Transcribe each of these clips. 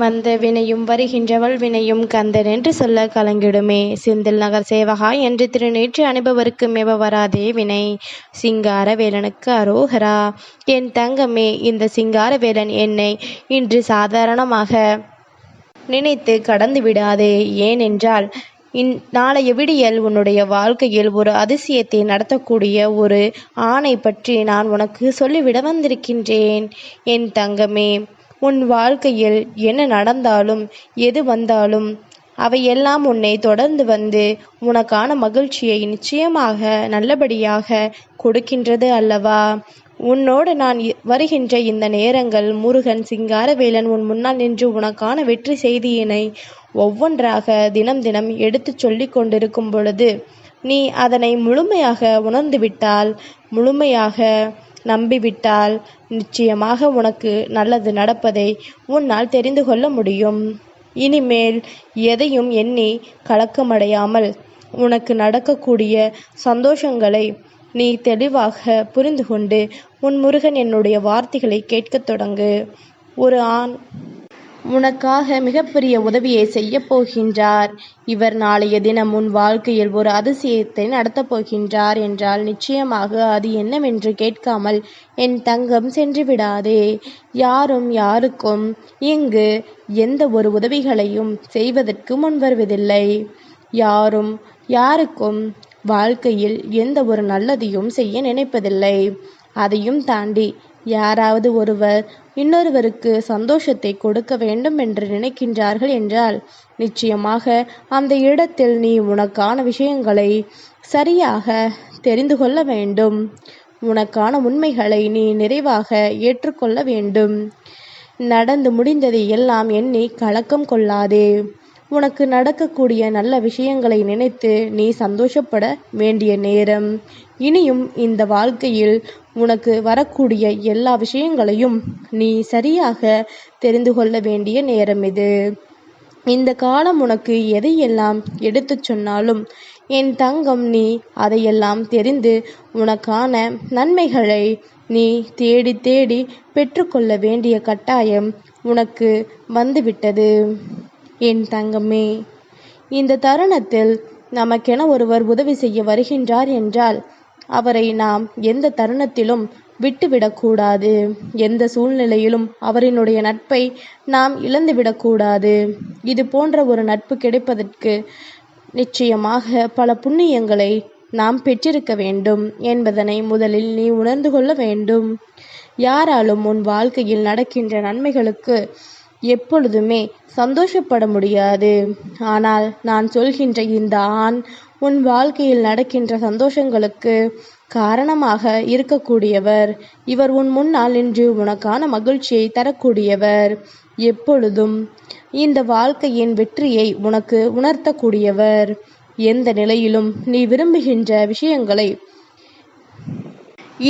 வந்த வினையும் வருகின்றவள் வினையும் கந்தன் என்று சொல்ல கலங்கிடுமே. செந்தில் நகர் சேவகா என்று திருநேற்று அனுபவருக்கு மேவ வராதே வினை. சிங்கார வேலனுக்கு அரோகரா. என் தங்கமே இந்த சிங்கார வேலன் என்னை இன்று சாதாரணமாக நினைத்து கடந்து விடாதே. ஏனென்றால் இன் நாளைய விடியல் உன்னுடைய வாழ்க்கையில் ஒரு அதிசயத்தை நடத்தக்கூடிய ஒரு ஆணை பற்றி நான் உனக்கு சொல்லிவிட வந்திருக்கின்றேன். என் தங்கமே உன் வாழ்க்கையில் என்ன நடந்தாலும் எது வந்தாலும் அவையெல்லாம் உன்னை தொடர்ந்து வந்து உனக்கான மகிழ்ச்சியை நிச்சயமாக நல்லபடியாக கொடுக்கின்றது அல்லவா? உன்னோடு நான் வருகின்ற இந்த நேரங்கள் முருகன் சிங்காரவேலன் உன் முன்னால் நின்று உனக்கான வெற்றி செய்தியினை ஒவ்வொன்றாக தினம் தினம் எடுத்துச் சொல்லி கொண்டிருக்கும் பொழுது நீ அதனை முழுமையாக உணர்ந்துவிட்டால் முழுமையாக நம்பிவிட்டால் நிச்சயமாக உனக்கு நல்லது நடப்பதை உன்னால் தெரிந்து கொள்ள முடியும். இனிமேல் எதையும் எண்ணி கலக்கமடையாமல் உனக்கு நடக்கக்கூடிய சந்தோஷங்களை நீ தெளிவாக புரிந்து கொண்டு உன் முருகன் என்னுடைய வார்த்தைகளை கேட்கத் தொடங்கு. ஒரு ஆண் உனக்காக மிகப்பெரிய உதவியை செய்யப் போகின்றார். இவர் நாளைய தினம் உன் வாழ்க்கையில் ஒரு அதிசயத்தை நடத்தப் போகின்றார் என்றால் நிச்சயமாக அது என்னவென்று கேட்காமல் என் தங்கம் சென்று விடாதே. யாரும் யாருக்கும் இங்கு எந்த ஒரு உதவிகளையும் செய்வதற்கு முன்வருவதில்லை யாரும் யாருக்கும் வாழ்க்கையில் எந்த ஒரு நல்லதையும் செய்ய நினைப்பதில்லை. அதையும் தாண்டி யாராவது ஒருவர் இன்னொருவருக்கு சந்தோஷத்தை கொடுக்க வேண்டும் என்று நினைக்கின்றார்கள் என்றால் நிச்சயமாக அந்த இடத்தில் நீ உனக்கான விஷயங்களை சரியாக தெரிந்து கொள்ள வேண்டும். உனக்கான உண்மைகளை நீ நிறைவாக ஏற்றுக்கொள்ள வேண்டும். நடந்து முடிந்ததை எல்லாம் எண்ணி கலக்கம் கொள்ளாதே. உனக்கு நடக்கக்கூடிய நல்ல விஷயங்களை நினைத்து நீ சந்தோஷப்பட வேண்டிய நேரம். இனியும் இந்த வாழ்க்கையில் உனக்கு வரக்கூடிய எல்லா விஷயங்களையும் நீ சரியாக தெரிந்து கொள்ள வேண்டிய நேரம் இது. இந்த காலம் உனக்கு எதையெல்லாம் எடுத்துச் சொன்னாலும் என் தங்கம் நீ அதையெல்லாம் தெரிந்து உனக்கான நன்மைகளை நீ தேடி தேடி பெற்றுக்கொள்ள வேண்டிய கட்டாயம் உனக்கு வந்துவிட்டது. என் தங்கமே இந்த தருணத்தில் நமக்கென ஒருவர் உதவி செய்ய வருகின்றார் என்றால் அவரை நாம் எந்த தருணத்திலும் விட்டுவிடக்கூடாது. எந்த சூழ்நிலையிலும் அவரினுடைய நட்பை நாம் இழந்துவிடக்கூடாது. இது போன்ற ஒரு நட்பு கிடைப்பதற்கு நிச்சயமாக பல புண்ணியங்களை நாம் பெற்றிருக்க வேண்டும் என்பதனை முதலில் நீ உணர்ந்து கொள்ள வேண்டும். யாராலும் உன் வாழ்க்கையில் நடக்கின்ற நன்மைகளுக்கு எப்பொழுதுமே சந்தோஷப்பட முடியாது. ஆனால் நான் சொல்கின்ற இந்த ஆண் உன் வாழ்க்கையில் நடக்கின்ற சந்தோஷங்களுக்கு காரணமாக இருக்கக்கூடியவர். இவர் உன் முன்னால் நின்று உனக்கான மகிழ்ச்சியை தரக்கூடியவர். எப்பொழுதும் இந்த வாழ்க்கையின் வெற்றியை உனக்கு உணர்த்தக்கூடியவர். எந்த நிலையிலும் நீ விரும்புகின்ற விஷயங்களை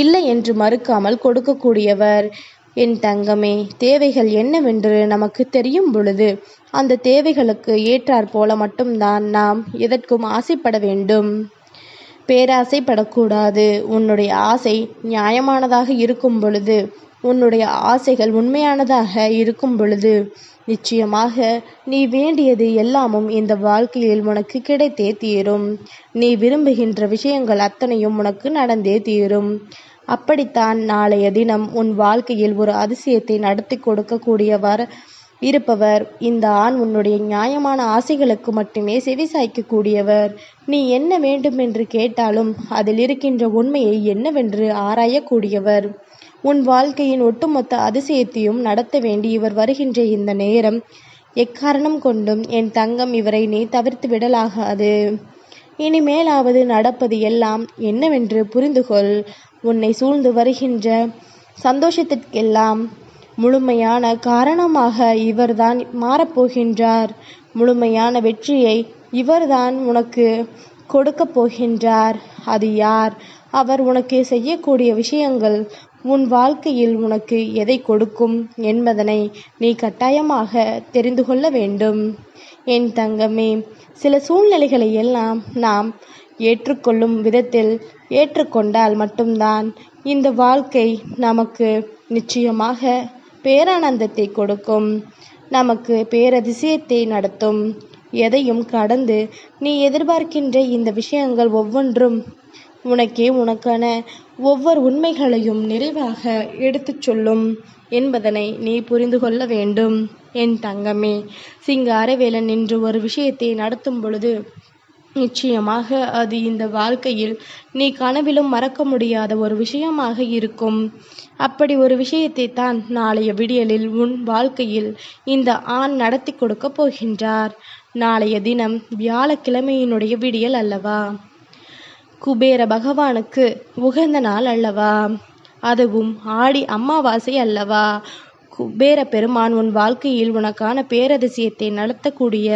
இல்லை என்று மறுக்காமல் கொடுக்கக்கூடியவர். என் தங்கமே தேவைகள் என்னவென்று நமக்கு தெரியும் பொழுது அந்த தேவைகளுக்கு ஏற்றாற் போல மட்டும்தான் நாம் எதற்கும் ஆசைப்பட வேண்டும். பேராசைப்படக்கூடாது. உன்னுடைய ஆசை நியாயமானதாக இருக்கும் பொழுது உன்னுடைய ஆசைகள் உண்மையானதாக இருக்கும் பொழுது நிச்சயமாக நீ வேண்டியது எல்லாமும் இந்த வாழ்க்கையில் உனக்கு கிடைத்தே தீரும். நீ விரும்புகின்ற விஷயங்கள் அத்தனையும் உனக்கு நடந்தே தீரும். அப்படித்தான் நாளைய தினம் உன் வாழ்க்கையில் ஒரு அதிசயத்தை நடத்தி கொடுக்கக்கூடியவர் இருப்பவர். இந்த ஆண் உன்னுடைய நியாயமான ஆசைகளுக்கு மட்டுமே செவிசாய்க்கக்கூடியவர் நீ என்ன வேண்டும் என்று கேட்டாலும் அதில் இருக்கின்ற உண்மையை என்னவென்று ஆராயக்கூடியவர். உன் வாழ்க்கையின் ஒட்டுமொத்த அதிசயத்தையும் நடத்த வேண்டி இவர் வருகின்ற இந்த நேரம் எக்காரணம் கொண்டும் என் தங்கம் இவரை நீ தவிர்த்து விடலாகாது. இனிமேலாவது நடப்பது எல்லாம் என்னவென்று புரிந்துகொள். உன்னை சூழ்ந்து வருகின்ற சந்தோஷத்திற்கெல்லாம் முழுமையான காரணமாக இவர்தான் மாறப்போகின்றார். முழுமையான வெற்றியை இவர்தான் உனக்கு கொடுக்கப் போகின்றார் அது யார்? அவர் உனக்கு செய்யக்கூடிய விஷயங்கள் உன் வாழ்க்கையில் உனக்கு எதை கொடுக்கும் என்பதனை நீ கட்டாயமாக தெரிந்து கொள்ள வேண்டும். என் தங்கமே சில சூழ்நிலைகளை எல்லாம் நாம் ஏற்றுக்கொள்ளும் விதத்தில் ஏற்றுக்கொண்டால் மட்டும்தான் இந்த வாழ்க்கை நமக்கு நிச்சயமாக பேரானந்தத்தை கொடுக்கும். நமக்கு பேரதிசயத்தை நடத்தும். எதையும் கடந்து நீ எதிர்பார்க்கின்ற இந்த விஷயங்கள் ஒவ்வொன்றும் உனக்கே உனக்கான ஒவ்வொரு உண்மைகளையும் நிறைவாக எடுத்துச் சொல்லும் என்பதனை நீ புரிந்து கொள்ள வேண்டும். என் தங்கமே சிங்காரவேலன் என்று ஒரு விஷயத்தை நடத்தும் பொழுது நிச்சயமாக அது இந்த வாழ்க்கையில் நீ கனவிலும் மறக்க முடியாத ஒரு விஷயமாக இருக்கும். அப்படி ஒரு விஷயத்தை தான் நாளைய விடியலில் உன் வாழ்க்கையில் இந்த ஆண் நடத்தி கொடுக்க போகின்றார். நாளைய தினம் வியாழக்கிழமையினுடைய விடியல் அல்லவா? குபேர பகவானுக்கு உகந்த நாள் அல்லவா? அதுவும் ஆடி அமாவாசை அல்லவா? குபேர பெருமான் உன் வாழ்க்கையில் உனக்கான பேரதிசயத்தை நடத்தக்கூடிய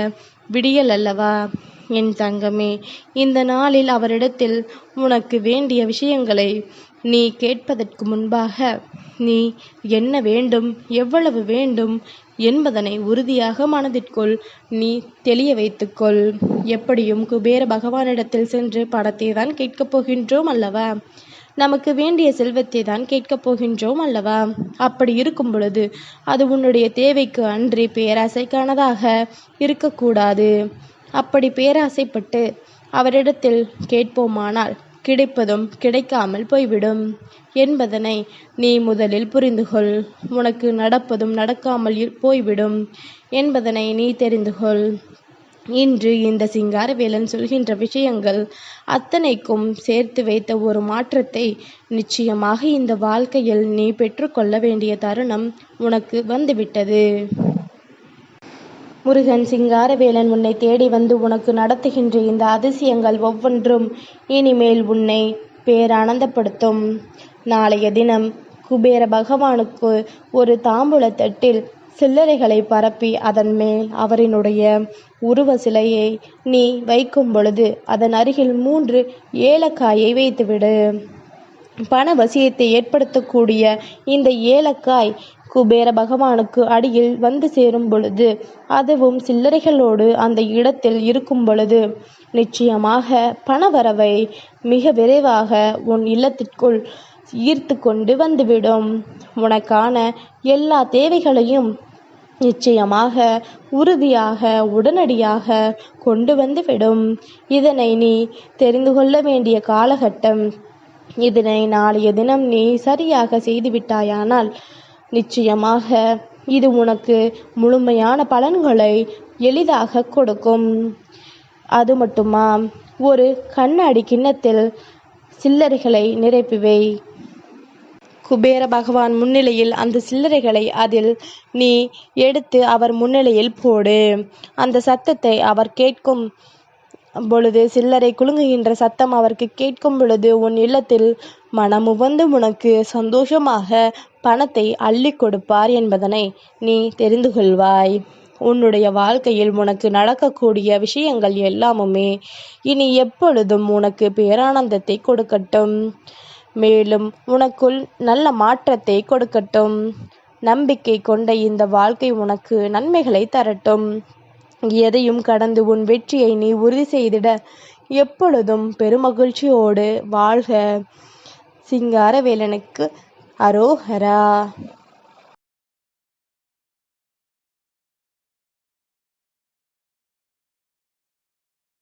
விடியல் அல்லவா? என் தங்கமே இந்த நாளில் அவரிடத்தில் உனக்கு வேண்டிய விஷயங்களை நீ கேட்பதற்கு முன்பாக நீ என்ன வேண்டும் எவ்வளவு வேண்டும் என்பதனை உறுதியாக மனதிற்குள் நீ தெளிய வைத்துக்கொள். எப்படியும் குபேர பகவானிடத்தில் சென்று படத்தை தான் கேட்கப் போகின்றோம் அல்லவா? நமக்கு வேண்டிய செல்வத்தை தான் கேட்கப் போகின்றோம் அல்லவா? அப்படி இருக்கும் பொழுது அது உன்னுடைய தேவைக்கு அன்றி பேராசைக்கானதாக இருக்கக்கூடாது. அப்படி பேராசைப்பட்டு அவரிடத்தில் கேட்போமானால் கிடைப்பதும் கிடைக்காமல் போய்விடும் என்பதனை நீ முதலில் புரிந்துகொள். உனக்கு நடப்பதும் நடக்காமல் போய்விடும் என்பதனை நீ தெரிந்து கொள் இன்று இந்த சிங்காரவேலன் சொல்கின்ற விஷயங்கள் அத்தனைக்கும் சேர்த்து வைத்த ஒரு மாற்றத்தை நிச்சயமாக இந்த வாழ்க்கையில் நீ பெற்றுக்கொள்ள வேண்டிய தருணம் உனக்கு வந்துவிட்டது. முருகன் சிங்காரவேலன் உன்னை தேடி வந்து உனக்கு நடத்துகின்ற இந்த அதிசயங்கள் ஒவ்வொன்றும் இனிமேல் உன்னை பேரானந்தப்படுத்தும். நாளைய தினம் குபேர பகவானுக்கு ஒரு தாம்பூலத்தட்டில் சில்லறைகளை பரப்பி அதன் மேல் அவரினுடைய உருவ சிலையை நீ வைக்கும் பொழுது அதன் அருகில் மூன்று ஏலக்காயை வைத்துவிடு. பண வசியத்தை ஏற்படுத்தக்கூடிய இந்த ஏலக்காய் குபேர பகவானுக்கு அடியில் வந்து சேரும் பொழுது அதுவும் சில்லறைகளோடு அந்த இடத்தில் இருக்கும் பொழுது நிச்சயமாக பணவரவை மிக விரைவாக உன் இல்லத்திற்குள் ஈர்த்து கொண்டு வந்துவிடும். உனக்கான எல்லா தேவைகளையும் நிச்சயமாக உறுதியாக உடனடியாக கொண்டு வந்துவிடும். இதனை நீ தெரிந்து கொள்ள வேண்டிய காலகட்டம் இதனை நாளைய தினம் நீ சரியாக செய்துவிட்டாயானால் நிச்சயமாக இது உனக்கு முழுமையான பலன்களை எளிதாக கொடுக்கும். அது மட்டுமா? ஒரு கண்ணாடி கிண்ணத்தில் சில்லறைகளை நிரப்பிவை. குபேர பகவான் முன்னிலையில் அந்த சில்லறைகளை அதில் நீ எடுத்து அவர் முன்னிலையில் போடு. அந்த சத்தத்தை அவர் கேட்கும் பொழுது சில்லறை குலுங்குகின்ற சத்தம் அவருக்கு கேட்கும் பொழுது உன் இல்லத்தில் மனமுவந்து உனக்கு சந்தோஷமாக பணத்தை அள்ளி கொடுப்பார் என்பதனை நீ தெரிந்து கொள்வாய். உன்னுடைய வாழ்க்கையில் உனக்கு நடக்கக்கூடிய விஷயங்கள் எல்லாமுமே இனி எப்பொழுதும் உனக்கு பேரானந்தத்தை கொடுக்கட்டும். மேலும் உனக்குள் நல்ல மாற்றத்தை கொடுக்கட்டும். நம்பிக்கை கொண்ட இந்த வாழ்க்கை உனக்கு நன்மைகளை தரட்டும். எதையும் கடந்து உன் வெற்றியை நீ உறுதி செய்திட. எப்பொழுதும் பெருமகிழ்ச்சியோடு வாழ்க. சிங்காரவேலனுக்கு அரோஹரா